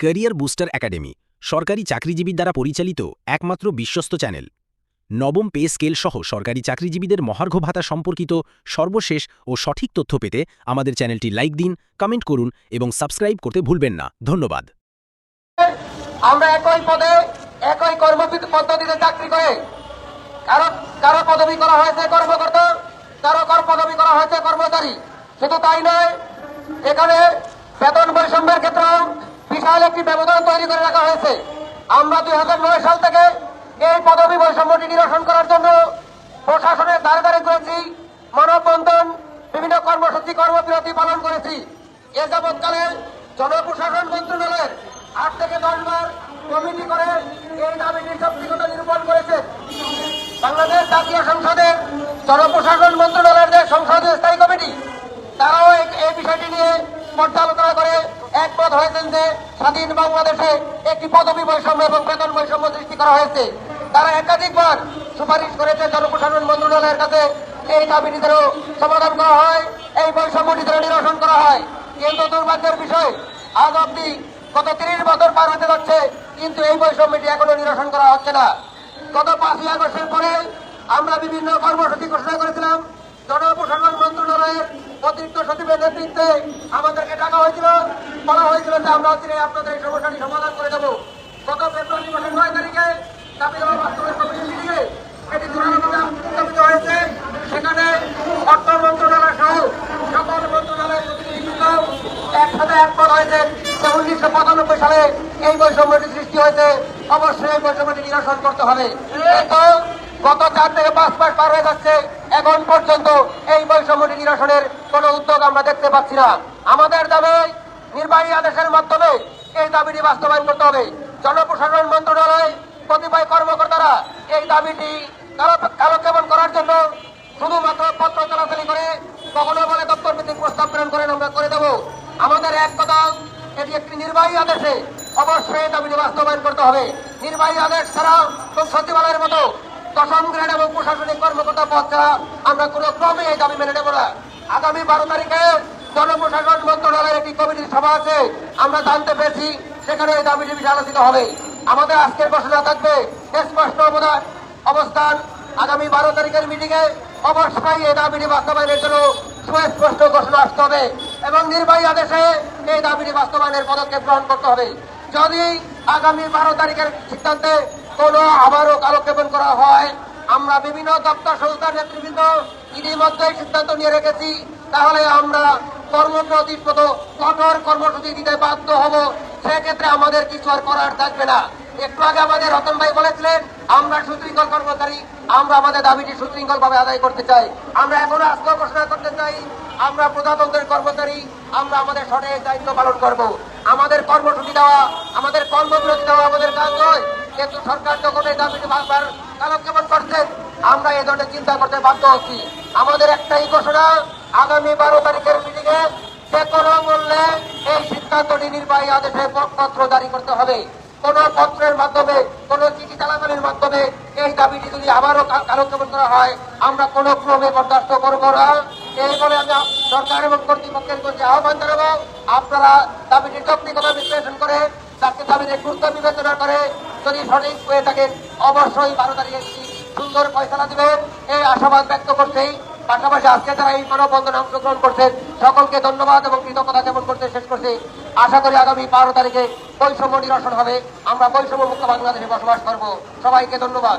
Career booster academy, সরকারি চাকরিজীবীর দ্বারা পরিচালিত একমাত্র বিশ্বস্ত চ্যানেল। নবম পে স্কেল সহ সরকারি চাকরিজীবীদের মহার্ঘ ভাতা সম্পর্কিত সর্বশেষ ও সঠিক তথ্য পেতে আমাদের চ্যানেলটি লাইক দিন, কমেন্ট করুন এবং সাবস্ক্রাইব করতে ভুলবেন না। ধন্যবাদ। আমরা একই পদে একই কর্ম পদ্ধতিতে চাকরি করে। কারও কারও পদবি করা হয়েছে কর্মকর্তা, কারও কর পদবি করা হয়েছে কর্মচারী। শুধু তাই নয়, এখানে বেতন বৈষম্যের ক্ষেত্রেও বিশাল একটি ব্যবধান তৈরি করে রাখা হয়েছে। আমরা দু হাজার নয় সাল থেকে এই পদবি বৈষম্যটি নিরসন করার জন্য প্রশাসনের দ্বারে দ্বারে করেছি মানববন্ধন বিভিন্ন কর্মসূচি, কর্মবিরতি পালন করেছি। এ যাবৎকালে জনপ্রশাসন মন্ত্রণালয়ের আট থেকে দশ বার কমিটি করে এই দাবিটির শক্তিগত নিরূপণ করেছে। বাংলাদেশ জাতীয় সংসদের জনপ্রশাসন মন্ত্রণালয়ের যে সংসদীয় স্থায়ী কমিটি, তারাও এই বিষয়টি নিয়ে পর্যালোচনা করে একমত হয়েছেন যে স্বাধীন বাংলাদেশে একটি পদবি বৈষম্য এবং বেতন বৈষম্য সৃষ্টি করা হয়েছে। তারা একাধিকবার সুপারিশ করেছে জনপ্রশাসন মন্ত্রণালয়ের কাছে এই দাবিটিদেরও সমাধান করা হয়, এই বৈষম্যটিদেরও নিরসন করা হয়। কিন্তু দুর্ভাগ্যের বিষয়, আজ অব্দি গত তিরিশ বছর পার হতে যাচ্ছে, কিন্তু এই বৈষম্যটি এখনও নিরসন করা হচ্ছে না। গত পাঁচই আগস্টের পরে আমরা বিভিন্ন কর্মসূচি ঘোষণা করেছিলাম। জনপ্রশাসন মন্ত্রণালয়ের অতিরিক্ত সচিবের নেতৃত্বে আমাদেরকে ডাকা হয়েছিল। বলা হয়েছিল যে আমরা অচিরে আপনাদের এই সমস্যাটি সমাধান করে দেবো। গত ফেব্রুয়ারি মাসের নয় তারিখে বাস্তবায়ন মিটিংয়ে এটি চূড়ান্তভাবে উত্থাপিত হয়েছে। সেখানে অর্থ মন্ত্রণালয় সহ সকল মন্ত্রণালয়ের প্রতিনিধিবৃন্দ একসাথে একমত হয়েছে যে উনিশশো পঁচানব্বই সালে এই বৈষম্যটি সৃষ্টি হয়েছে। অবশ্যই এই বৈষম্যটি নিরসন করতে হবে। কিন্তু গত চার থেকে পাঁচ মাস পার হয়ে যাচ্ছে। এখন পর্যন্ত এই বৈষম্যটি নিরসনের কোনো উদ্যোগ আমরা দেখতে পাচ্ছি না। আমাদের দাবি নির্বাহী আদেশের মাধ্যমে এই দাবিটি বাস্তবায়ন করতে হবে। জনপ্রশাসন মন্ত্রণালয়, কতিপয় কর্মকর্তারা এই দাবিটি কালো- কালক্ষেপণ করার জন্য শুধুমাত্র পত্র চলাচলি করে কখনো বলে দপ্তর ভিত্তিক প্রস্তাব প্রেরণ করেন আমরা করে দেব। আমাদের এক কথা, এটি একটি নির্বাহী আদেশে অবশ্যই দাবিটি বাস্তবায়ন করতে হবে। নির্বাহী আদেশ ছাড়া এবং সচিবালয়ের মতো দশম গ্রেড এবং প্রশাসনিক কর্মকর্তা পদ ছাড়া আমরা কোনো ক্রমে এই দাবি মেনে নেব না। আগামী বারো তারিখে জনপ্রশাসন মন্ত্রণালয়ের একটি কমিটির সভা আছে, আমরা জানতে পেরেছি সেখানে এই দাবিটি বিষয়ে আলোচিত হবে। আমাদের আজকের ঘোষণা থাকবে, স্পষ্ট অবদান, অবস্থান, আগামী বারো তারিখের মিটিংয়ে অবশ্যই এই দাবিটি বাস্তবায়নের জন্য সুস্পষ্ট ঘোষণা আসতে হবে এবং নির্বাহী আদেশে এই দাবিটি বাস্তবায়নের পদক্ষেপ গ্রহণ করতে হবে। যদি আগামী বারো তারিখের সিদ্ধান্তে কোনো আবারও কালক্ষেপণ করা হয়, আমরা বিভিন্ন দপ্তর সংস্থার নেতৃবৃন্দ ইতিমধ্যেই সিদ্ধান্ত নিয়ে রেখেছি, তাহলে আমরা মতো কঠোর কর্মসূচি দিতে বাধ্য হব। সেক্ষেত্রে আমাদের কিছু আর করার থাকবে না। একটু আগে আমাদের রতন ভাই বলেছিলেন, আমরা সুশৃঙ্খল কর্মচারী, আমরা আমাদের দাবিটি সুশৃঙ্খল ভাবে আদায় করতে চাই। আমরা এখনও আজকে ঘোষণা করতে চাই, আমরা প্রজাতন্ত্রের কর্মচারী, আমরা আমাদের সঠিক দায়িত্ব পালন করব। আমাদের কর্মসূচি দেওয়া, আমাদের কর্মবিরতি দেওয়া আমাদের কাজ নয়। কিন্তু সরকার যখন এই দাবিটি বারবার কালক্ষেপণ করছেন আমরা এ ধরনের চিন্তা করতে বাধ্য হচ্ছি। আমাদের একটাই ঘোষণা আগামী বারো তারিখের মিটিংয়ে যে কোনো মূল্যে এই সিদ্ধান্তটি নির্বাহী আদেশে পত্র জারি করতে হবে। কোন পত্রের মাধ্যমে, কোন চিঠি চালাচালির মাধ্যমে এই দাবিটি যদি আবারও কা- করা হয়, আমরা কোনো ক্রমে বরদাস্ত করব না। এই বলে আমি সরকার এবং কর্তৃপক্ষের কাছে আহ্বান জানাব, আপনারা দাবিটির যৌক্তিকতা বিশ্লেষণ করে, তাকে দাবিতে গুরুত্ব বিবেচনা করে, যদি সঠিক হয়ে থাকেন, অবশ্যই বারো তারিখে সুন্দর ফয়সলা দিবেন। এই আশাবাদ ব্যক্ত করছেই পাশাপাশি আজকে তারা এই মানববন্ধনে অংশগ্রহণ করছেন, সকলকে ধন্যবাদ এবং কৃতজ্ঞতা জ্ঞাপন করতে শেষ করছি। আশা করি আগামী বারো তারিখে বৈষম্য নিরসন হবে। আমরা বৈষম্য মুক্ত বাংলাদেশে বসবাস করব। সবাইকে ধন্যবাদ।